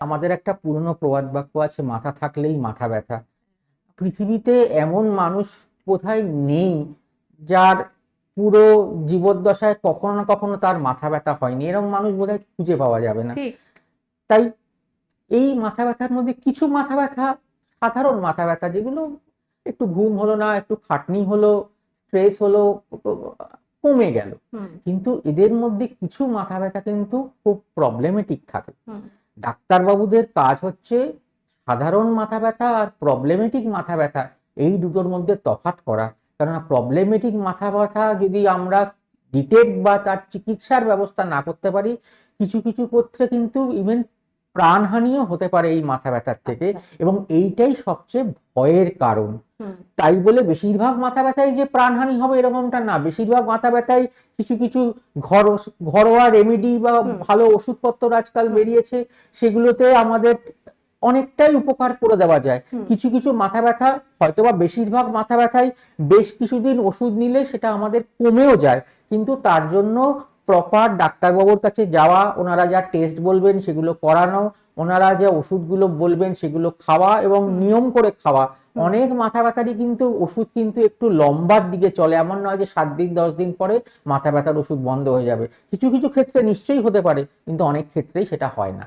আমাদের একটা পুরনো প্রবাদ বাক্য আছে মাথা থাকলেই মাথা ব্যথা। পৃথিবীতে এমন মানুষ বোধহয় নেই যার পুরো জীবদ্দশায় কখনো না কখনো তার মাথা ব্যথা হয়নি। এরকম মানুষ বোধহয় খুঁজে পাওয়া যাবে না। তাই এই মাথা ব্যথার মধ্যে কিছু মাথা ব্যথা সাধারণ মাথা ব্যথা যেগুলো একটু ঘুম হলো না একটু খাটনি হলো স্ট্রেস হলো কমে গেল। কিন্তু এদের মধ্যে কিছু মাথা ব্যথা কিন্তু খুব প্রবলেমেটিক থাকে। ডাক্তারবাবুদের কাজ হচ্ছে সাধারণ মাথা ব্যথা আর প্রবলেমেটিক মাথা ব্যথা, এই দুটোর মধ্যে তফাত করা। কেননা প্রবলেমেটিক মাথা ব্যথা যদি আমরা ডিটেক্ট বা তার চিকিৎসার ব্যবস্থা না করতে পারি, কিছু কিছু ক্ষেত্রে কিন্তু ইভেন প্রাণহানিও হতে পারে এই মাথা ব্যথার থেকে আচ্ছা, এবং এইটাই সবচেয়ে ভয়ের কারণ। তাই বলে বেশিরভাগ মাথা ব্যথায় যে প্রাণহানি হবে এরকমটা না। বেশিরভাগ মাথা ব্যথায় কিছু কিছু ঘর ঘরোয়া রেমেডি বা ভালো ওষুধপত্র আজকাল বেরিয়েছে সেগুলোতে আমাদের অনেকটাই উপকার করে দেওয়া যায়। কিছু কিছু মাথা ব্যথা হয়তোবা বেশিরভাগ মাথা ব্যথায় বেশ কিছুদিন ওষুধ নিলে সেটা আমাদের কমেও যায়। কিন্তু তার জন্য প্রপার ডাক্তারবাবুর কাছে যাওয়া ওনারা যা টেস্ট বলবেন সেগুলো করানো ওনারা যে ওষুধগুলো বলবেন সেগুলো খাওয়া এবং নিয়ম করে খাওয়া। অনেক মাথা ব্যথারই কিন্তু ওষুধ কিন্তু একটু লম্বার দিকে চলে। এমন নয় যে সাত দিন দশ দিন পরে মাথা ব্যথার ওষুধ বন্ধ হয়ে যাবে। কিছু কিছু ক্ষেত্রে নিশ্চয়ই হতে পারে কিন্তু অনেক ক্ষেত্রেই সেটা হয় না।